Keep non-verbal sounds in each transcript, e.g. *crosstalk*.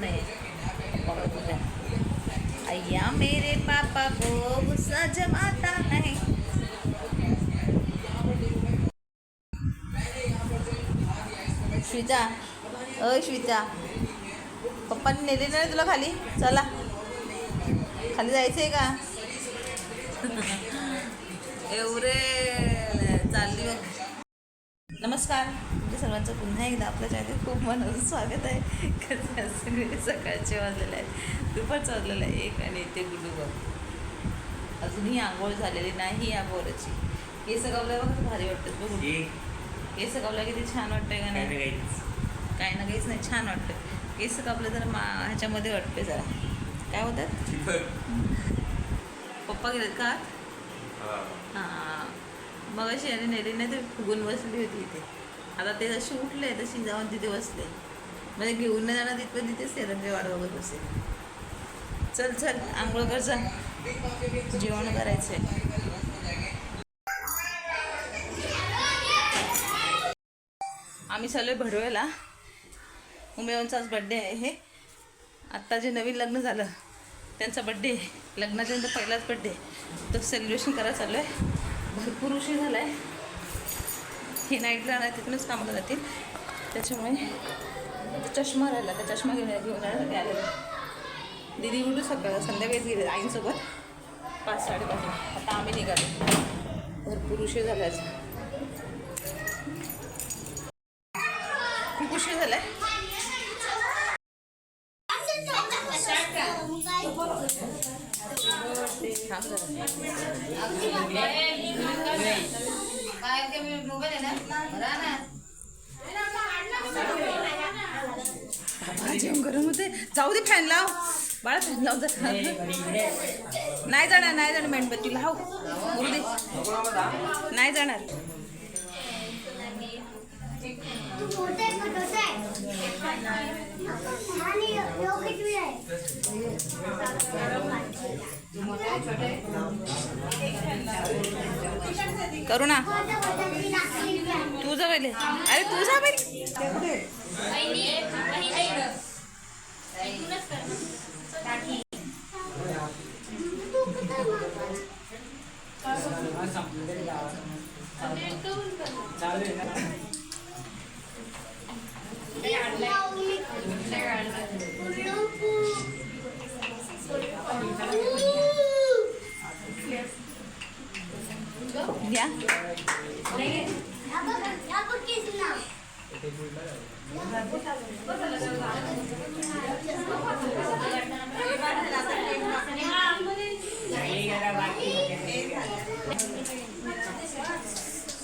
नहीं। अय्या मेरे पापा को गुस्सा जब आता है श्विता अय श्विता पप्पांनी नेले नाही तुला खाली? चला। खाली जायचं आहे का? एवढे नमस्कार. तुमच्या सर्वांचं पुन्हा एकदा आपल्या चॅनल खूप मनाचं स्वागत आहे. कसं सगळे सकाळचे वाजलेले आहेत. दुपारचं वाजलेलं आहे. एक आणि ते गुडू बघ. अजूनही आंघोळ झालेली नाही या बोराची केस गावल्या बघ भारी वाटतं बघ. केस गावल्या किती छान वाटतंय का नाही? काय ना काहीच. नाही छान वाटतं केस कापलं तर मा ह्याच्यामध्ये वाटते जरा. काय होतात *laughs* पप्पा गेलेत का हां. मग अशी आणि नेलीने ते फुगून बसली होती इथे. आता ते जशी उठले तशी जाऊन तिथे बसले. म्हणजे घेऊन नाही जाणार तिथपर्यंत तिथेच ते त्यांची वाट बघत बसे चल चल आंघोळ कर जा जेवण करायचंय. आम्ही चालू आहे भडवेला उमेवनचा आज बड्डे आहे हे. आत्ता जे नवीन लग्न झालं त्यांचा बड्डे लग्नाच्या नंतर पहिलाच बड्डे तो सेलिब्रेशन करायला चालू आहे भरपूर उशीर झाला आहे हे नाईट राहणार तिथूनच कामाला जातील. त्याच्यामुळे चष्मा राहिला त्या चष्मा घेऊन घेऊन जाण्यासाठी आलेलो दिदी उठू सकाळ संध्याकाळीच गेले आईंसोबत. पाच साडेपाच आता आम्ही निघालो. भरपूर उशीर झाला जेवण गरम होते. जाऊ दे फॅन लाव. बाळा फॅन लाव नाही जाणार नाही जाणार मेणबत्ती. लाव. बोलू दे. नाही जाणार. करू करुणा तुझं पहिले. अरे तू जा पहिले.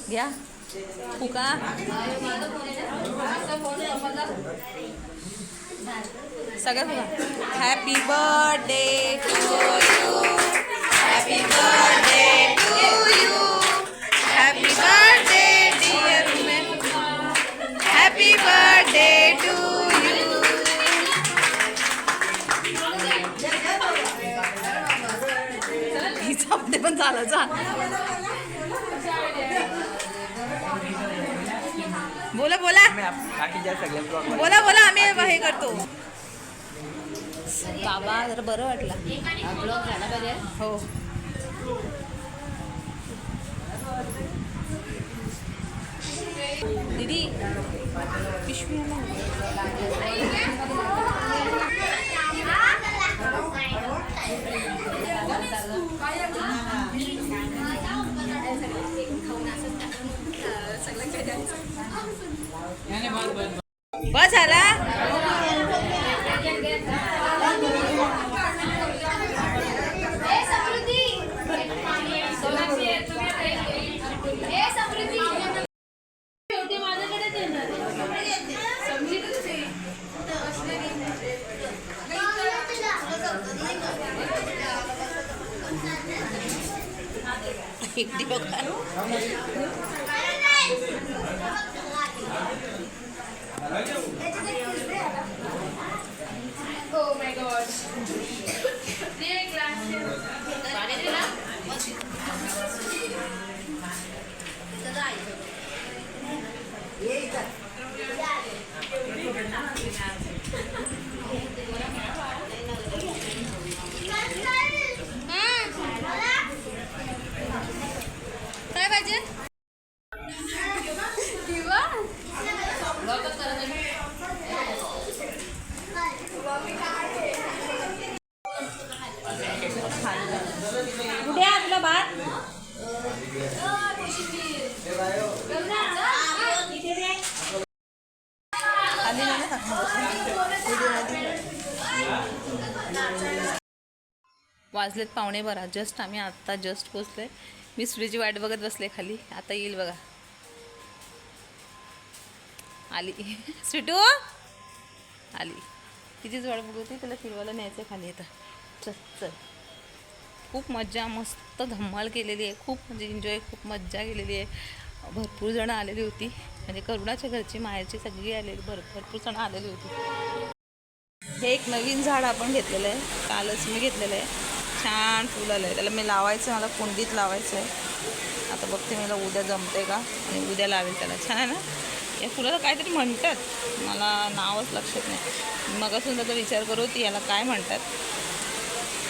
घ्या. फुका. सगळ्यात फुका. Happy birthday to you happy birthday to you happy birthday झाला जा बोला बोला. ब्लॉग बोला बोला आम्ही हे करतो. बाबा जरा बरं वाटलं. हो. दीदी पिशवी आणा. बस झाला. 아니야. उड्या तुला वाजलेत पाहुणे बरा. जस्ट आम्ही आत्ता जस्ट पोचले मी सुरेची वाट बघत बसले खाली. आता येईल बघा. आली. सुटू आली. तिचीच वाट बघत होती त्याला फिरवायला न्यायचं खाली. येतं चल चल. खूप मज्जा मस्त धम्माल केलेली आहे. खूप म्हणजे एन्जॉय खूप मज्जा केलेली आहे. भरपूर जणं आलेली होती. म्हणजे करुणाच्या घरची माहेरची सगळी आलेली भर भरपूर जणं आलेली होती. हे एक नवीन झाड आपण घेतलेलं आहे. कालच मी घेतलेलं आहे. छान फुल आलं आहे. त्याला मी लावायचं आहे. मला कुंडीत लावायचं आहे. आता बघते मला उद्या जमते का? आणि उद्या लावेल त्याला. छान आहे ना? या फुलाला काहीतरी म्हणतात. मला नावच लक्षात नाही. मग असून त्याचा विचार करू ती याला काय म्हणतात?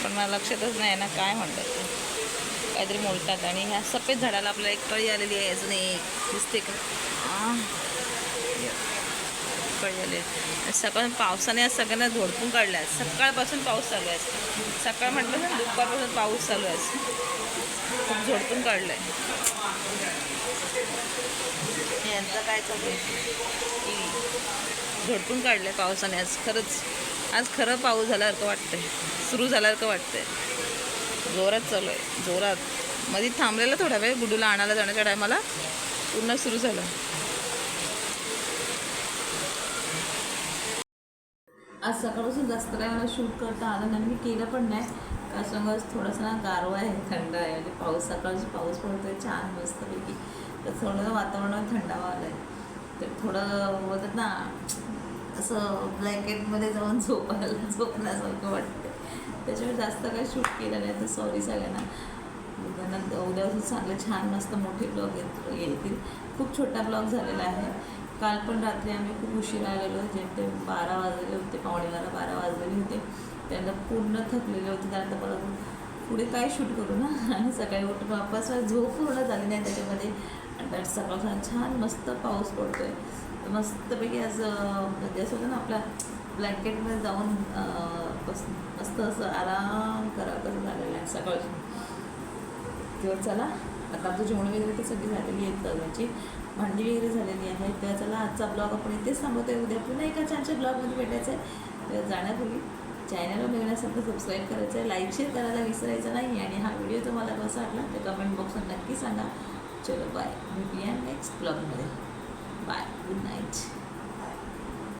पण मला लक्षातच नाही ना काय म्हणतात ते. काहीतरी मोलतात आणि ह्या सफेद झाडाला आपल्याला एक कळी आलेली आहे अजून एक दिसते का? कळी आली सकाळ पावसाने आज सगळ्यांना झोडपून काढलं आहे सकाळपासून पाऊस चालू आहे. सकाळ म्हटलं ना दुपारपासून पाऊस चालू आहे. खूप झोडपून काढलं आहे यांचं काय चालू आहे? झोडपून काढलं आहे पावसाने आज. खरंच. आज खरं पाऊस झाल्यासारखं वाटतंय. सुरू झाल्यासारखं वाटतंय. जोरात चालू आहे. जोरात. मध्ये थांबलेलं थोडा वेळ गुडूला आणायला जाण्याच्या टायमाला पूर्ण सुरू झालं. आज सकाळपासून जास्त काय मला शूट करता आलं नाही मी केलं पण नाही. का समज थोडासा ना गारवा आहे थंड आहे. म्हणजे पाऊस सकाळची पाऊस पडतोय छान मस्तपैकी. तर थोडं वातावरण थंडावा आलं आहे तर थोडं बोलतात ना असं ब्लँकेटमध्ये जाऊन झोपायला *laughs* झोपण्यासारखं वाटतं त्याच्यामुळे जास्त काही शूट केलं नाही तर सॉरी सगळ्यांना. उद्यानंतर उद्यापासून चांगले छान मस्त मोठे ब्लॉग येत येतील. खूप छोटा ब्लॉग झालेला आहे. काल पण रात्री आम्ही खूप उशिरा आलेलो जे ते बारा वाजलेले होते पावणे बारा बारा वाजलेले होते. त्यानंतर पूर्ण थकलेले होते त्यानंतर परत पुढे काय शूट करू ना? *laughs* आणि सकाळी उठून वापस झोप पूर्ण झाली नाही त्याच्यामध्ये. आणि त्यात सकाळ छान मस्त पाऊस पडतो आहे मस्तपैकी आज म्हणजे असं होतं ना आपल्या ब्लँकेटमध्ये जाऊन बस मस्त असं आराम करा कसं झालेलं आहे सकाळची तेव्हा चला आता आमचं जेवण वगैरे तर सगळी झालेली आहेत सर्वांची भांडी वगैरे झालेली आहे तर चला आजचा ब्लॉग आपण इथेच थांबवतोय. उद्या पुन्हा एका छानशा ब्लॉगमध्ये भेटायचं आहे. तर जाण्यापूर्वी चॅनलवर मिळण्यासाठी सबस्क्राईब करायचं आहे. लाईक शेअर करायला विसरायचं नाही. आणि हा व्हिडिओ तुम्हाला कसा वाटला तर कमेंट बॉक्समध्ये नक्की सांगा. चलो बाय भेटूया नेक्स्ट ब्लॉगमध्ये बाय गुड नाईट